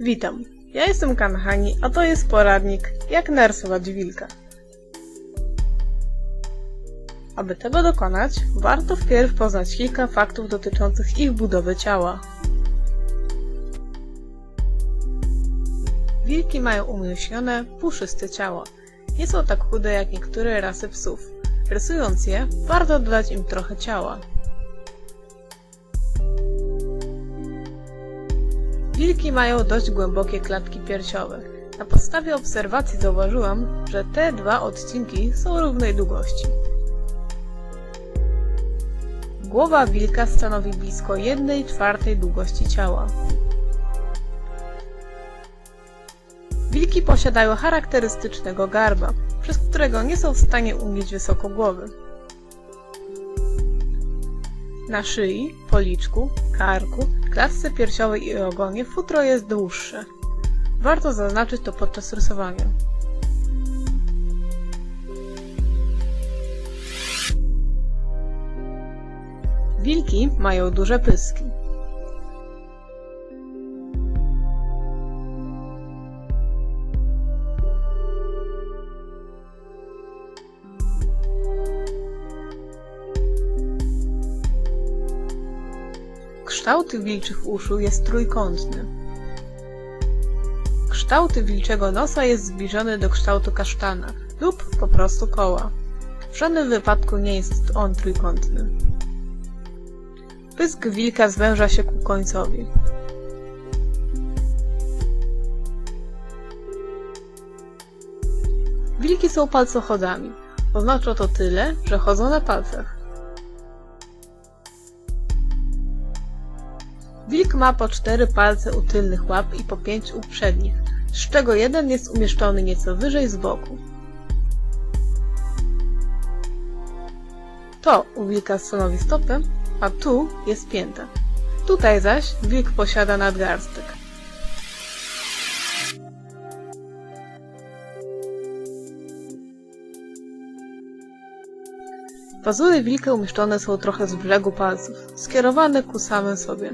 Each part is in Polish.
Witam, ja jestem Kanhani, a to jest poradnik jak narysować wilka. Aby tego dokonać, warto wpierw poznać kilka faktów dotyczących ich budowy ciała. Wilki mają umieśnione, puszyste ciała. Nie są tak chude jak niektóre rasy psów. Rysując je, warto dodać im trochę ciała. Wilki mają dość głębokie klatki piersiowe. Na podstawie obserwacji zauważyłam, że te dwa odcinki są równej długości. Głowa wilka stanowi blisko 1 czwartej długości ciała. Wilki posiadają charakterystycznego garba, przez którego nie są w stanie unieść wysoko głowy. Na szyi, policzku, karku, klatce piersiowej i ogonie futro jest dłuższe. Warto zaznaczyć to podczas rysowania. Wilki mają duże pyski. Kształt wilczych uszu jest trójkątny. Kształt wilczego nosa jest zbliżony do kształtu kasztana lub po prostu koła. W żadnym wypadku nie jest on trójkątny. Pysk wilka zwęża się ku końcowi. Wilki są palcochodami. Oznacza to tyle, że chodzą na palcach. Wilk ma po cztery palce u tylnych łap i po pięć u przednich, z czego jeden jest umieszczony nieco wyżej z boku. To u wilka stanowi stopę, a tu jest pięta. Tutaj zaś wilk posiada nadgarstek. Pazury wilka umieszczone są trochę z brzegu palców, skierowane ku samym sobie.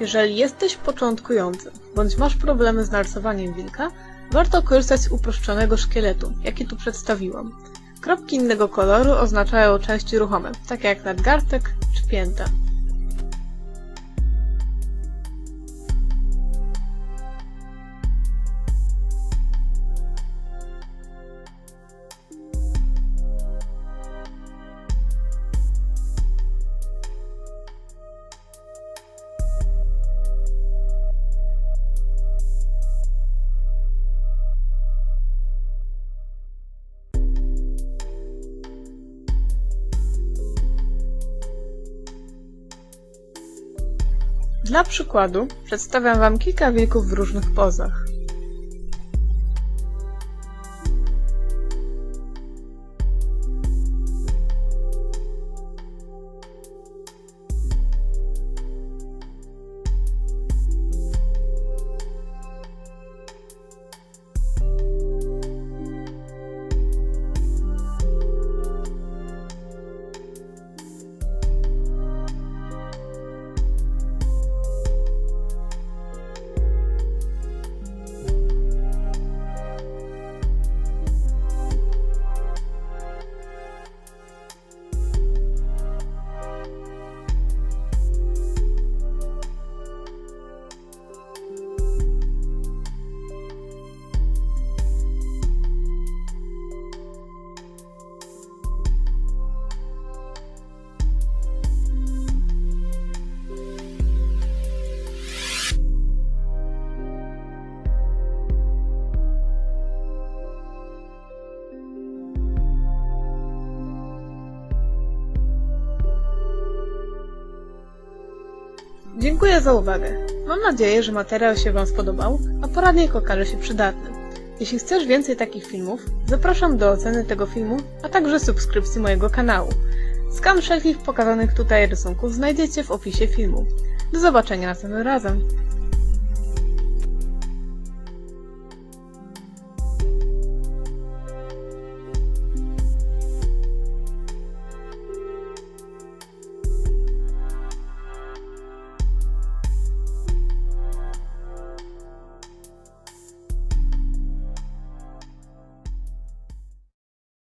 Jeżeli jesteś początkujący, bądź masz problemy z narysowaniem wilka, warto korzystać z uproszczonego szkieletu, jaki tu przedstawiłam. Kropki innego koloru oznaczają części ruchome, takie jak nadgarstek czy pięta. Dla przykładu przedstawiam Wam kilka wilków w różnych pozach. Dziękuję za uwagę. Mam nadzieję, że materiał się Wam spodobał, a poradnik okaże się przydatny. Jeśli chcesz więcej takich filmów, zapraszam do oceny tego filmu, a także subskrypcji mojego kanału. Skan wszelkich pokazanych tutaj rysunków znajdziecie w opisie filmu. Do zobaczenia następnym razem.